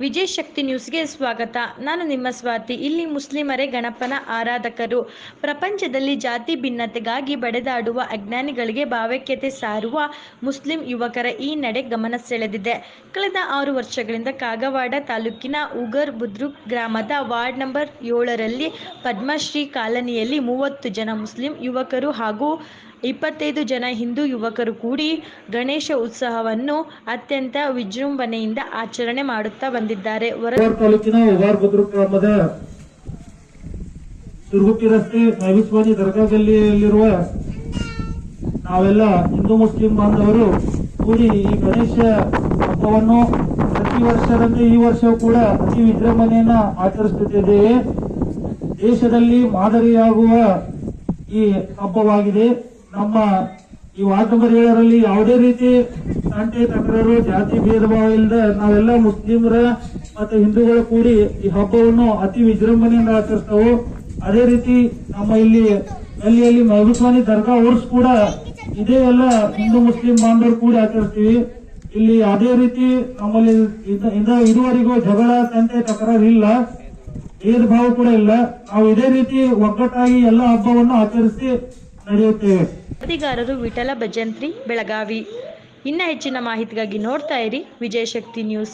ವಿಜಯ್ ಶಕ್ತಿ ನ್ಯೂಸ್ಗೆ ಸ್ವಾಗತ. ನಾನು ನಿಮ್ಮ ಸ್ವಾತಿ. ಇಲ್ಲಿ ಮುಸ್ಲಿಮರೇ, ಗಣಪನ ಆರಾಧಕರು. ಪ್ರಪಂಚದಲ್ಲಿ ಜಾತಿ ಭಿನ್ನತೆಗಾಗಿ ಬಡೆದಾಡುವ ಅಜ್ಞಾನಿಗಳಿಗೆ ಭಾವೈಕ್ಯತೆ ಸಾರುವ ಮುಸ್ಲಿಂ ಯುವಕರ ಈ ನಡೆ ಗಮನ ಸೆಳೆದಿದೆ ಕಳೆದ ಆರು ವರ್ಷಗಳಿಂದ ಕಾಗವಾಡ ತಾಲೂಕಿನ ಉಗರ್ ಬುದ್ರುಕ್ ಗ್ರಾಮದ ವಾರ್ಡ್ ನಂಬರ್ ಏಳರಲ್ಲಿ ಪದ್ಮಶ್ರೀ ಕಾಲನಿಯಲ್ಲಿ ಮೂವತ್ತು ಜನ ಮುಸ್ಲಿಂ ಯುವಕರು ಹಾಗೂ ಇಪ್ಪತ್ತೈದು ಜನ ಹಿಂದೂ ಯುವಕರು ಕೂಡಿ ಗಣೇಶ ಉತ್ಸವವನ್ನು ಅತ್ಯಂತ ವಿಜೃಂಭಣೆಯಿಂದ ಆಚರಣೆ ಮಾಡುತ್ತಾ ಬಂದಿದ್ದಾರೆ. ತಾಲೂಕಿನ ಗ್ರಾಮದ ಸುರ್ಗುಪ್ಪಿ ರಸ್ತೆ ಮೈಬಸ್ವಾನಿ ದರ್ಗಾ ಗಲ್ಲಿಯಲ್ಲಿರುವ ನಾವೆಲ್ಲ ಹಿಂದೂ ಮುಸ್ಲಿಂ ಬಾಂಧವರು ಕೂಡಿ ಈ ಗಣೇಶ ಹಬ್ಬವನ್ನು ಪ್ರತಿ ವರ್ಷದಂತೆ ಈ ವರ್ಷವೂ ಕೂಡ ಅತಿ ವಿಜೃಂಭಣೆಯನ್ನ ಆಚರಿಸುತ್ತಿದ್ದೇವೆ. ದೇಶದಲ್ಲಿ ಮಾದರಿಯಾಗುವ ಈ ಹಬ್ಬವಾಗಿದೆ. ನಮ್ಮ ಈ ವಾರ್ಡ್ ನಂಬರ್ ಏಳರಲ್ಲಿ ಯಾವುದೇ ರೀತಿ ತಂಟೆ ತಕರಾರು, ಜಾತಿ ಭೇದ ಭಾವ ಇಲ್ಲದೆ ನಾವೆಲ್ಲ ಮುಸ್ಲಿಮರ ಮತ್ತು ಹಿಂದೂಗಳು ಕೂಡಿ ಈ ಹಬ್ಬವನ್ನು ಅತಿ ವಿಜೃಂಭಣೆಯಿಂದ ಆಚರಿಸ್ತಾವು. ಅದೇ ರೀತಿ ನಮ್ಮ ಇಲ್ಲಿ ಗಲ್ಲಿಯಲ್ಲಿ ಮಹಬೂಸ್ವಾನಿ ದರ್ಗಾ ಉರ್ಸ್ ಕೂಡ ಇದೇ ಎಲ್ಲ ಹಿಂದೂ ಮುಸ್ಲಿಂ ಬಾಂಧವರು ಕೂಡಿ ಆಚರಿಸ್ತೀವಿ. ಇಲ್ಲಿ ಅದೇ ರೀತಿ ನಮ್ಮಲ್ಲಿ ಇದ- ಇದ- ಇದುವರೆಗೂ ಜಗಳ ತಂತೆ ತಕರಾರು ಇಲ್ಲ. ಭೇದ ಭಾವ ಕೂಡ ಇಲ್ಲ. ನಾವು ಇದೇ ರೀತಿ ಒಗ್ಗಟ್ಟಾಗಿ ಎಲ್ಲ ಹಬ್ಬವನ್ನು ಆಚರಿಸಿ ನಡೆಯುತ್ತೇವೆ. ವರದಿಗಾರರು ವಿಠಲ ಭಜಂತ್ರಿ ಬೆಳಗಾವಿ. ಇನ್ನ ಹೆಚ್ಚಿನ ಮಾಹಿತಿಗಾಗಿ ನೋಡ್ತಾ ಇರಿ ವಿಜಯಶಕ್ತಿ ನ್ಯೂಸ್.